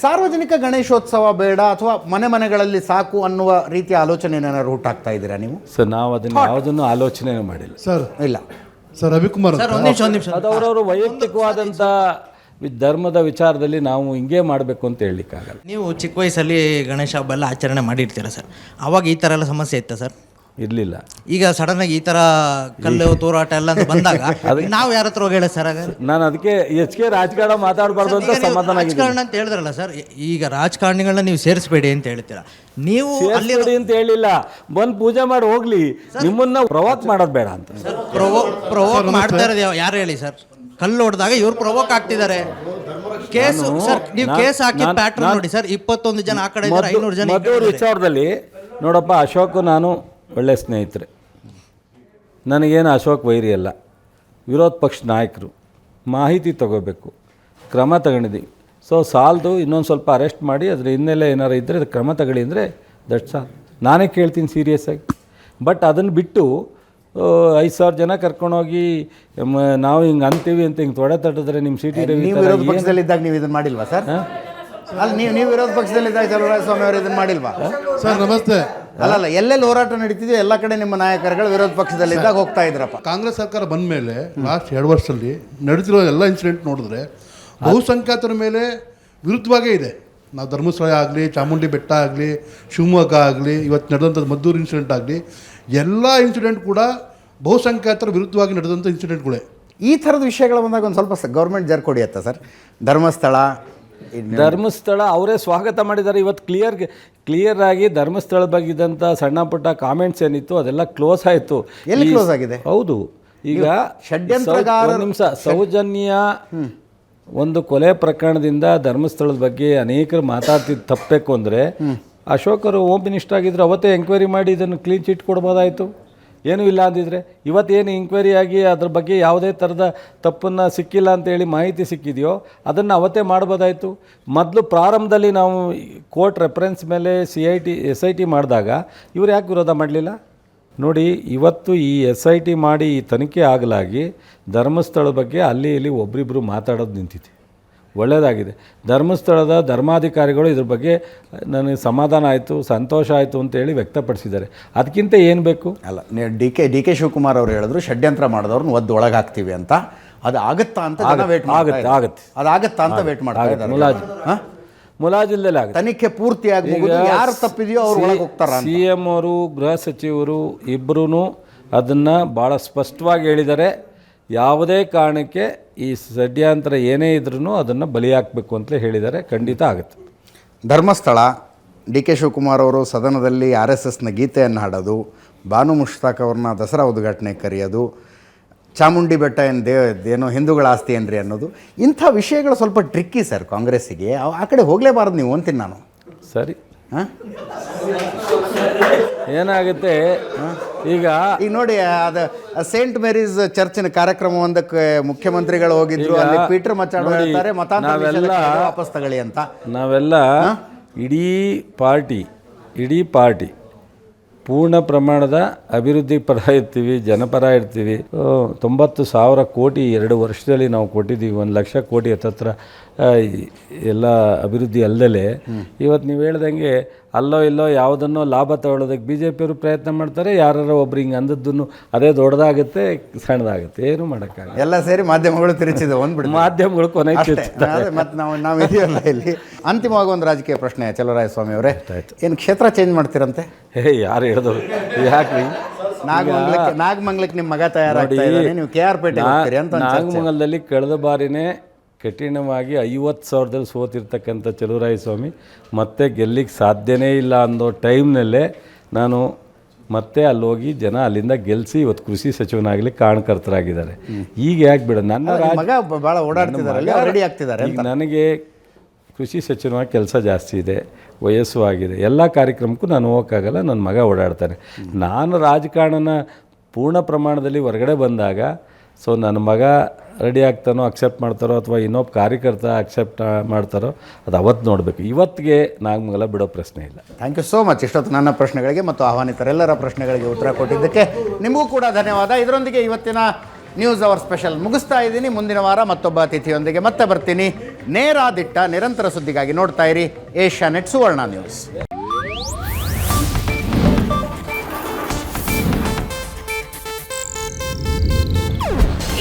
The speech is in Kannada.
ಸಾರ್ವಜನಿಕ ಗಣೇಶೋತ್ಸವ ಬೇಡ ಅಥವಾ ಮನೆ ಮನೆಗಳಲ್ಲಿ ಸಾಕು ಅನ್ನುವ ರೀತಿಯ ಆಲೋಚನೆ ಏನಾರು ರೂಟ್ ಆಗ್ತಾ ಇದ್ದೀರಾ ನೀವು? ಸರ್ ನಾವು ಅದನ್ನು ಯಾವುದನ್ನು ಆಲೋಚನೆ ಮಾಡಿಲ್ಲ. ಸರ್ ಇಲ್ಲ. ಸರ್ ರವಿಕುಮಾರ್ ಸರ್ ಅಂತ ಒಂದು ನಿಮಿಷ ಒಂದು ನಿಮಿಷ. ಅವರವರು ವೈಯಕ್ತಿಕವಾದಂಥ ವಿ- ಧರ್ಮದ ವಿಚಾರದಲ್ಲಿ ನಾವು ಹಿಂಗೆ ಮಾಡಬೇಕು ಅಂತ ಹೇಳಲಿಕ್ಕಾಗಲ್ಲ. ನೀವು ಚಿಕ್ಕ ವಯಸ್ಸಲ್ಲಿ ಗಣೇಶ ಹಬ್ಬ ಎಲ್ಲ ಆಚರಣೆ ಮಾಡಿರ್ತೀರ ಸರ್? ಅವಾಗ ಈ ಥರ ಎಲ್ಲ ಸಮಸ್ಯೆ ಇತ್ತಾ ಸರ್? ಇರಲಿಲ್ಲ. ಈಗ ಸಡನ್ ಆಗಿ ಈ ಥರ ಕಲ್ಲು ತೋರಾಟ ಎಲ್ಲ ಅಂತ ಬಂದಾಗ ನಾವು ಯಾರ ಹತ್ರ ಹೋಗಿ ಹೇಳ ಸರ್ ಆಗ ನಾನು ಅದಕ್ಕೆ ಎಚ್ ಕೆ ರಾಜಕಾರಣ ಮಾತಾಡಬಾರ್ದು ಅಂತ ಸಮಾಧಾನ ಆಗಿದ್ದೀನಿ. ರಾಜಕಾರಣ ಅಂತ ಹೇಳಿದ್ರಲ್ಲ ಸರ್ ಈಗ ರಾಜಕಾರಣಿಗಳನ್ನ ನೀವು ಸೇರಿಸಬೇಡಿ ಅಂತ ಹೇಳ್ತೀರಾ? ನೀವು ಅಲ್ಲಿ ಸೇರ್ಸ್ಬೇಡಿ ಅಂತ ಹೇಳಿಲ್ಲ. ಬಂದು ಪೂಜೆ ಮಾಡಿ ಹೋಗ್ಲಿ. ನಿಮ್ಮನ್ನ ಪ್ರವಾಕ್ ಮಾಡೋದು ಬೇಡ ಅಂತ. ಪ್ರವೋಕ್ ಪ್ರೊವೋಕ್ ಮಾಡ್ತಾ ಇರೋದು ಯಾವ- ಯಾರು ಹೇಳಿ ಸರ್ ಕಲ್ಲು ಹೊಡೆದಾಗ ಇವ್ರು ಪ್ರವೋಕ್ ಆಗ್ತಿದ್ದಾರೆ. ಕೇಸ್ ಸರ್ ನೀವು ನಾನು- ಕೇಸ್ ಹಾಕಿ ನಾನು- ಪ್ಯಾಟ್ರನ್ ನೋಡಿ ಸರ್ ಇಪ್ಪತ್ತೊಂದು ಜನ ಆ ಕಡೆ ಇದ್ದಾರೆ ಐನೂರು ಜನ ಈ ಕಡೆ ಮಧುರ್ ಇದ್ದಾರೆ. ವಿಚಾರದಲ್ಲಿ ನೋಡಪ್ಪ ಅಶೋಕ್ ನಾನು ಒಳ್ಳೆ ಸ್ನೇಹಿತರೆ. ನನಗೇನು ಅಶೋಕ್ ವೈರಿ ಅಲ್ಲ. ವಿರೋಧ ಪಕ್ಷ ನಾಯಕರು ಮಾಹಿತಿ ತಗೋಬೇಕು ಕ್ರಮ ತಗೊಂಡಿದ್ದೀವಿ ಸೊ ಸಾಲದು ಇನ್ನೊಂದು ಸ್ವಲ್ಪ ಅರೆಸ್ಟ್ ಮಾಡಿ ಅದರ ಹಿನ್ನೆಲೆ ಏನಾರು ಇದ್ದರೆ ಅದು ಕ್ರಮ ತಗೊಳ್ಳಿ ಅಂದರೆ ದಟ್ ಸಾಲ್ ನಾನೇ ಕೇಳ್ತೀನಿ ಸೀರಿಯಸ್ಸಾಗಿ ಬಟ್ ಅದನ್ನು ಬಿಟ್ಟು ಐದು ಸಾವಿರ ಜನ ಕರ್ಕೊಂಡೋಗಿ ನಾವು ಹಿಂಗೆ ಅಂತೀವಿ ಅಂತ ಹಿಂಗೆ ತೊಡೆ ತಟ್ಟಿದ್ರೆ ನಿಮ್ಮ ಸಿಟಿ ನೀವು ಇದನ್ನ ಮಾಡಿಲ್ವಾ ಸರ್ ಅಲ್ಲಿ ನೀವು ನೀವು ವಿರೋಧ ಪಕ್ಷದಲ್ಲಿ ಚಲುವರಾಯ ಸ್ವಾಮಿ ಅವರು ಇದನ್ನ ಮಾಡಿಲ್ವಾ? ಸರ್ ನಮಸ್ತೆ. ಅಲ್ಲ ಅಲ್ಲ ಎಲ್ಲೆಲ್ಲಿ ಹೋರಾಟ ನಡೀತಿದೆಯೋ ಎಲ್ಲ ಕಡೆ ನಿಮ್ಮ ನಾಯಕರುಗಳು ವಿರೋಧ ಪಕ್ಷದಲ್ಲಿ ಇದ್ದಾಗ ಹೋಗ್ತಾ ಇದ್ರಪ್ಪ. ಕಾಂಗ್ರೆಸ್ ಸರ್ಕಾರ ಬಂದ ಮೇಲೆ ಲಾಸ್ಟ್ ಎರಡು ವರ್ಷದಲ್ಲಿ ನಡೆದಿರೋ ಎಲ್ಲ ಇನ್ಸಿಡೆಂಟ್ ನೋಡಿದ್ರೆ ಬಹುಸಂಖ್ಯಾತರ ಮೇಲೆ ವಿರುದ್ಧವಾಗೇ ಇದೆ. ನಾವು ಧರ್ಮಸ್ಥಳ ಆಗಲಿ ಚಾಮುಂಡಿ ಬೆಟ್ಟ ಆಗಲಿ ಶಿವಮೊಗ್ಗ ಆಗಲಿ ಇವತ್ತು ನಡೆದಂಥದ್ದು ಮದ್ದೂರು ಇನ್ಸಿಡೆಂಟ್ ಆಗಲಿ ಎಲ್ಲ ಇನ್ಸಿಡೆಂಟ್ ಕೂಡ ಬಹುಸಂಖ್ಯಾತರ ವಿರುದ್ಧವಾಗಿ ನಡೆದಂಥ ಇನ್ಸಿಡೆಂಟ್ಗಳೇ ಈ ಥರದ ವಿಷಯಗಳು ಬಂದಾಗ ಒಂದು ಸ್ವಲ್ಪ ಗೌರ್ಮೆಂಟ್ ಜರ್ ಕೊಡಿಯತ್ತ ಸರ್. ಧರ್ಮಸ್ಥಳ ಧರ್ಮಸ್ಥಳ ಅವರೇ ಸ್ವಾಗತ ಮಾಡಿದ್ದಾರೆ. ಇವತ್ತು ಕ್ಲಿಯರ್ ಕ್ಲಿಯರ್ ಆಗಿ ಧರ್ಮಸ್ಥಳ ಬಗ್ಗೆ ಇದ್ದಂಥ ಸಣ್ಣ ಪುಟ್ಟ ಕಾಮೆಂಟ್ಸ್ ಏನಿತ್ತು ಅದೆಲ್ಲ ಕ್ಲೋಸ್ ಆಯಿತು. ಎಲ್ಲಿ ಕ್ಲೋಸ್ ಆಗಿದೆ? ಹೌದು. ಈಗ ಒಂದು ನಿಮಿಷ ಸೌಜನ್ಯ ಒಂದು ಕೊಲೆ ಪ್ರಕರಣದಿಂದ ಧರ್ಮಸ್ಥಳದ ಬಗ್ಗೆ ಅನೇಕರು ಮಾತಾಡ್ತಿದ್ದು ತಪ್ಪಬೇಕು ಅಂದರೆ ಅಶೋಕರು ಹೋಮ್ ಮಿನಿಸ್ಟರ್ ಆಗಿದ್ರು ಅವತ್ತೇ ಎಂಕ್ವೈರಿ ಮಾಡಿ ಇದನ್ನು ಕ್ಲೀನ್ ಚಿಟ್ ಕೊಡ್ಬೋದಾಯಿತು. ಏನೂ ಇಲ್ಲ ಅಂದಿದ್ರೆ, ಇವತ್ತೇನು ಇಂಕ್ವೈರಿ ಆಗಿ ಅದ್ರ ಬಗ್ಗೆ ಯಾವುದೇ ಥರದ ತಪ್ಪನ್ನು ಸಿಕ್ಕಿಲ್ಲ ಅಂತೇಳಿ ಮಾಹಿತಿ ಸಿಕ್ಕಿದೆಯೋ, ಅದನ್ನು ಅವತ್ತೇ ಮಾಡ್ಬೋದಾಯಿತು? ಮೊದಲು ಪ್ರಾರಂಭದಲ್ಲಿ ನಾವು ಕೋರ್ಟ್ ರೆಫರೆನ್ಸ್ ಮೇಲೆ C I T S I T ಮಾಡಿದಾಗ ಇವ್ರು ಯಾಕೆ ವಿರೋಧ ಮಾಡಲಿಲ್ಲ? ನೋಡಿ, ಇವತ್ತು ಈ ಎಸ್ ಐ ಟಿ ಮಾಡಿ ಈ ತನಿಖೆ ಆಗಲಾಗಿ ಧರ್ಮಸ್ಥಳ ಬಗ್ಗೆ ಅಲ್ಲಿ ಇಲ್ಲಿ ಒಬ್ರಿಬ್ಬರು ಮಾತಾಡೋದು ನಿಂತಿದೆ. ಒಳ್ಳೆಯದಾಗಿದೆ ಧರ್ಮಸ್ಥಳದ ಧರ್ಮಾಧಿಕಾರಿಗಳು ಇದ್ರ ಬಗ್ಗೆ ನನಗೆ ಸಮಾಧಾನ ಆಯಿತು ಸಂತೋಷ ಆಯಿತು ಅಂತೇಳಿ ವ್ಯಕ್ತಪಡಿಸಿದ್ದಾರೆ. ಅದಕ್ಕಿಂತ ಏನು ಬೇಕು? ಅಲ್ಲ D K D K Shivakumar ಅವರು ಹೇಳಿದ್ರು ಷಡ್ಯಂತ್ರ ಮಾಡಿದವ್ರನ್ನ ಒದ್ದು ಒಳಗಾಗ್ತೀವಿ ಅಂತ. ಅದು ಆಗುತ್ತಾ ಅಂತ ವೇಟ್ ಆಗುತ್ತೆ ಆಗುತ್ತೆ. ಆಗತ್ತೆ. ಅದು ಆಗುತ್ತಾ ಅಂತ ವೇಟ್ ಮಾಡ್ತಾ ಮುಲಾಜ್ ಇದ್ದಾರೆ. ಮುಲಾಜು. ಹಾ? ಆಗುತ್ತೆ. ತನಿಖೆ ಪೂರ್ತಿಯಾಗಿ ಯಾರು ತಪ್ಪಿದೆಯೋ ಅವ್ರು ಒಳಗೆ ಹೋಗ್ತಾರ ಸಿ ಎಂ ಅವರು ಗೃಹ ಸಚಿವರು ಇಬ್ಬರೂ ಅದನ್ನು ಭಾಳ ಸ್ಪಷ್ಟವಾಗಿ ಹೇಳಿದ್ದಾರೆ. ಯಾವುದೇ ಕಾರಣಕ್ಕೆ ಈ ಷಡ್ಯಂತ್ರ ಏನೇ ಇದ್ರೂ ಅದನ್ನು ಬಲಿ ಹಾಕಬೇಕು ಅಂತಲೇ ಹೇಳಿದ್ದಾರೆ. ಖಂಡಿತ ಆಗುತ್ತೆ. ಧರ್ಮಸ್ಥಳ ಡಿ ಕೆ ಶಿವಕುಮಾರ್ ಅವರು ಸದನದಲ್ಲಿ ಆರ್ ಎಸ್ ಎಸ್ನ ಗೀತೆಯನ್ನು ಹಾಡೋದು ಬಾನು ಮುಷ್ತಾಕ್ ಅವ್ರನ್ನ ದಸರಾ ಉದ್ಘಾಟನೆ ಕರೆಯೋದು ಚಾಮುಂಡಿ ಬೆಟ್ಟ ಏನು ದೇ ಏನೋ ಹಿಂದೂಗಳ ಆಸ್ತಿ ಏನ್ರಿ ಅನ್ನೋದು ಇಂಥ ವಿಷಯಗಳು ಸ್ವಲ್ಪ ಟ್ರಿಕ್ಕಿ ಸರ್ ಕಾಂಗ್ರೆಸ್ಸಿಗೆ. ಆ- ಆ ಕಡೆ ಹೋಗಲೇಬಾರ್ದು ನೀವು ಅಂತೀನಿ ನಾನು. ಸರಿ. ಹಾಂ? ಏನಾಗುತ್ತೆ? ಈಗ ಈಗ ನೋಡಿ ಅದು ಸೇಂಟ್ ಮೇರೀಸ್ ಚರ್ಚಿನ ಕಾರ್ಯಕ್ರಮ ಒಂದಕ್ಕೆ ಮುಖ್ಯಮಂತ್ರಿಗಳು ಹೋಗಿದ್ರು. ಈಗ ಅಲ್ಲಿ ಪೀಟರ್ ಮಚಾಡೋ ನೋಡಿ, ಹೇಳ್ತಾರೆ ಮತಾಂತರ ನಾವೆಲ್ಲ- ನಿಷೇಧಕ್ಕೆ ವಾಪಸ್ ತಗೊಳ್ಳಿ ಅಂತ. ನಾವೆಲ್ಲ ಇಡೀ ಪಾರ್ಟಿ ಇಡೀ ಪಾರ್ಟಿ ಪೂರ್ಣ ಪ್ರಮಾಣದ ಅಭಿವೃದ್ಧಿ ಪರ ಇರ್ತೀವಿ ಜನಪರ ಇರ್ತೀವಿ. ಆ, ತೊಂಬತ್ತು ಸಾವಿರ ಕೋಟಿ ಎರಡು ವರ್ಷದಲ್ಲಿ ನಾವು ಕೊಟ್ಟಿದ್ದೀವಿ. ಒಂದು ಲಕ್ಷ ಕೋಟಿ ಹತ್ತತ್ರ ಆ, ಈ ಎಲ್ಲ ಅಭಿವೃದ್ಧಿ ಅಲ್ಲದೆ ಇವತ್ತು ನೀವು ಹೇಳ್ದಂಗೆ ಅಲ್ಲೋ ಇಲ್ಲೋ ಯಾವುದನ್ನೋ ಲಾಭ ತಗೊಳ್ಳೋದಕ್ಕೆ ಬಿ ಜೆ ಪಿಯವರು ಪ್ರಯತ್ನ ಮಾಡ್ತಾರೆ ಯಾರು ಒಬ್ರು ಹಿಂಗೆ ಅಂದದ್ದನ್ನು ಅದೇ ದೊಡ್ಡದಾಗುತ್ತೆ ಸಣ್ಣದಾಗುತ್ತೆ ಏನು ಮಾಡೋಕ್ಕಾಗಲ್ಲ. ಎಲ್ಲ ಸೇರಿ ಮಾಧ್ಯಮಗಳು ತಿರುಚಿದ ಒಂದ್ಬಿಡು ಮಾಧ್ಯಮಗಳು ಕೊನೆ ಮತ್ತೆ ನಾವು ನಾವು ಇದೆಯಲ್ಲ ಇಲ್ಲಿ. ಅಂತಿಮವಾಗಿ ಒಂದು ರಾಜಕೀಯ ಪ್ರಶ್ನೆ ಚಲುವರಾಯ ಸ್ವಾಮಿ ಅವರೇ. ಏನು ಕ್ಷೇತ್ರ ಚೇಂಜ್ ಮಾಡ್ತೀರಂತೆ? ಹೇ ಯಾರು ಹೇಳಿದ್ರು ಯಾಕ್ರಿ? ನಾಗಮಂಗಲಕ್ಕೆ ನಾಗಮಂಗಲಕ್ಕೆ ನಿಮ್ಮ ಮಗ ತಯಾರಾಗ್ತಾ ಇದ್ದಾನೆ. ನೀವು ಕೆ ಆರ್ ಪೇಟೆ ಒಂದು. ನಾಗಮಂಗಲದಲ್ಲಿ ಕಳೆದ ಬಾರಿನೇ ಕಠಿಣವಾಗಿ ಐವತ್ತು ಸಾವಿರದಲ್ಲಿ ಸೋತಿರ್ತಕ್ಕಂಥ ಚಲುವರಾಯ ಸ್ವಾಮಿ ಮತ್ತೆ ಗೆಲ್ಲಿಕ್ಕೆ ಸಾಧ್ಯನೇ ಇಲ್ಲ ಅನ್ನೋ ಟೈಮ್ನಲ್ಲೇ ನಾನು ಮತ್ತೆ ಅಲ್ಲಿ ಹೋಗಿ ಜನ ಅಲ್ಲಿಂದ ಗೆಲ್ಲಿಸಿ ಇವತ್ತು ಕೃಷಿ ಸಚಿವನಾಗಲಿ ಕಾರಣಕರ್ತರಾಗಿದ್ದಾರೆ ಈಗ ಯಾಕೆ ಬಿಡ ನನ್ನ ಮಗ ಭಾಳ ಓಡಾಡ್ತಿದಾರಲ್ಲ ರೆಡಿ ಆಗ್ತಿದ್ದಾರೆ ಈಗ ನನಗೆ ಕೃಷಿ ಸಚಿವನಾಗಿ ಕೆಲಸ ಜಾಸ್ತಿ ಇದೆ ವಯಸ್ಸು ಆಗಿದೆ ಎಲ್ಲ ಕಾರ್ಯಕ್ರಮಕ್ಕೂ ನಾನು ಹೋಗೋಕ್ಕಾಗಲ್ಲ ನನ್ನ ಮಗ ಓಡಾಡ್ತಾನೆ. ನಾನು ರಾಜಕಾರಣನ ಪೂರ್ಣ ಪ್ರಮಾಣದಲ್ಲಿ ಹೊರಗಡೆ ಬಂದಾಗ ಸೊ ನನ್ನ ಮಗ ರೆಡಿ ಆಗ್ತಾನೋ ಅಕ್ಸೆಪ್ಟ್ ಮಾಡ್ತಾರೋ ಅಥವಾ ಇನ್ನೊಬ್ಬ ಕಾರ್ಯಕರ್ತ ಅಕ್ಸೆಪ್ಟ್ ಮಾಡ್ತಾರೋ, ಅದು ಅವತ್ತು ನೋಡಬೇಕು. ಇವತ್ತಿಗೆ ನಾಗಮಂಗಲ ಬಿಡೋ ಪ್ರಶ್ನೆ ಇಲ್ಲ. ಥ್ಯಾಂಕ್ ಯು ಸೋ ಮಚ್ ಇಷ್ಟೊತ್ತು ನನ್ನ ಪ್ರಶ್ನೆಗಳಿಗೆ ಮತ್ತು ಆಹ್ವಾನಿತರೆಲ್ಲರ ಪ್ರಶ್ನೆಗಳಿಗೆ ಉತ್ತರ ಕೊಟ್ಟಿದ್ದಕ್ಕೆ ನಿಮಗೂ ಕೂಡ ಧನ್ಯವಾದ. ಇದರೊಂದಿಗೆ ಇವತ್ತಿನ ನ್ಯೂಸ್ ಅವರ್ ಸ್ಪೆಷಲ್ ಮುಗಿಸ್ತಾ ಇದ್ದೀನಿ. ಮುಂದಿನ ವಾರ ಮತ್ತೊಬ್ಬ ಅತಿಥಿಯೊಂದಿಗೆ ಮತ್ತೆ ಬರ್ತೀನಿ. ನೇರ ದಿಟ್ಟ ನಿರಂತರ ಸುದ್ದಿಗಾಗಿ ನೋಡ್ತಾ ಇರಿ ಏಷ್ಯಾ ನೆಟ್ ಸುವರ್ಣ ನ್ಯೂಸ್